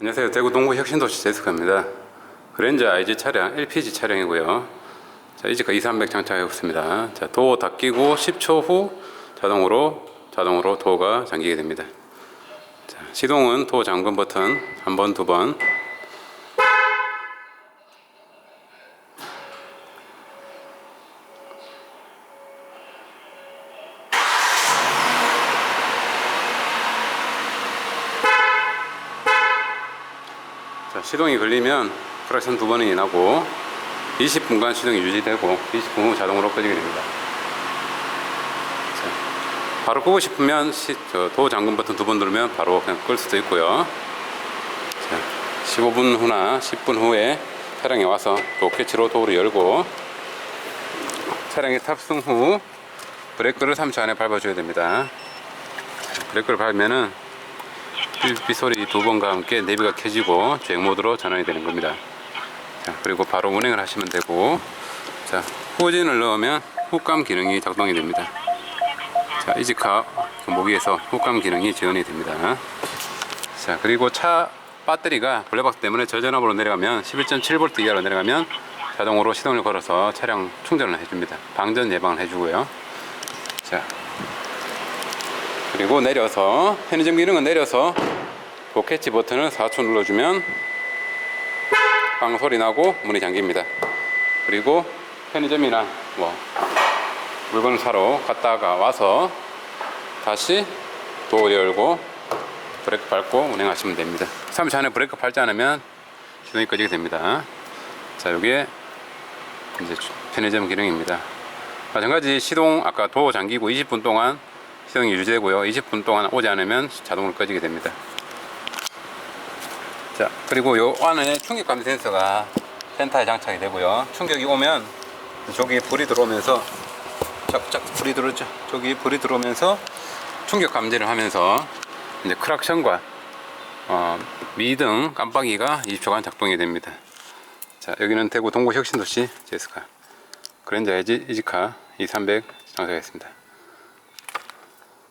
안녕하세요. 대구 동구 혁신도시 제스카입니다. 그랜저 IG 차량, LPG 차량이고요. 자, 이제가 2300 장착하였습니다. 자, 도어 닫히고 10초 후 자동으로 자동으로 도어가 잠기게 됩니다. 자, 시동은 도어 잠금 버튼 한 번, 두 번. 자, 시동이 걸리면 크락션 두 번이 나고 20분간 시동이 유지되고 20분 후 자동으로 꺼지게 됩니다. 자, 바로 끄고 싶으면 시, 저, 도어 잠금 버튼 두 번 누르면 바로 그냥 끌 수도 있고요. 자, 15분 후나 10분 후에 차량에 와서 또 캐치로 도어를 열고 차량에 탑승 후 브레이크를 3초 안에 밟아줘야 됩니다. 자, 브레이크를 밟으면은 삐삐 소리 두 번과 함께 내비가 켜지고 주행 모드로 전환이 되는 겁니다. 자, 그리고 바로 운행을 하시면 되고, 자, 후진을 넣으면 훅감 기능이 작동이 됩니다. 자, 이지카 모기에서 훅감 기능이 지원이 됩니다. 자, 그리고 차 배터리가 블랙박스 때문에 저전압으로 내려가면 11.7V 이하로 내려가면 자동으로 시동을 걸어서 차량 충전을 해줍니다. 방전 예방을 해주고요. 자, 그리고 내려서 편의점 기능은 내려서 도캐치 버튼을 4초 눌러주면 빵 소리 나고 문이 잠깁니다. 그리고 편의점이나 뭐 물건을 사러 갔다가 와서 다시 도어 열고 브레이크 밟고 운행하시면 됩니다. 3초 안에 브레이크 밟지 않으면 시동이 꺼지게 됩니다. 자, 여기에 이제 편의점 기능입니다. 마찬가지 시동 아까 도어 잠기고 20분 동안 시동이 유지되고요. 20분 동안 오지 않으면 자동으로 꺼지게 됩니다. 자, 그리고 요 안에 충격 감지 센서가 센터에 장착이 되고요. 충격이 오면 저기 불이 들어오면서 짝짝 불이 들어오죠. 저기 불이 들어오면서 충격 감지를 하면서 이제 크락션과 어, 미등 깜빡이가 20초간 작동이 됩니다. 자, 여기는 대구 동구 혁신도시 제스카 그랜저 에지 이지카 2300 장착했습니다.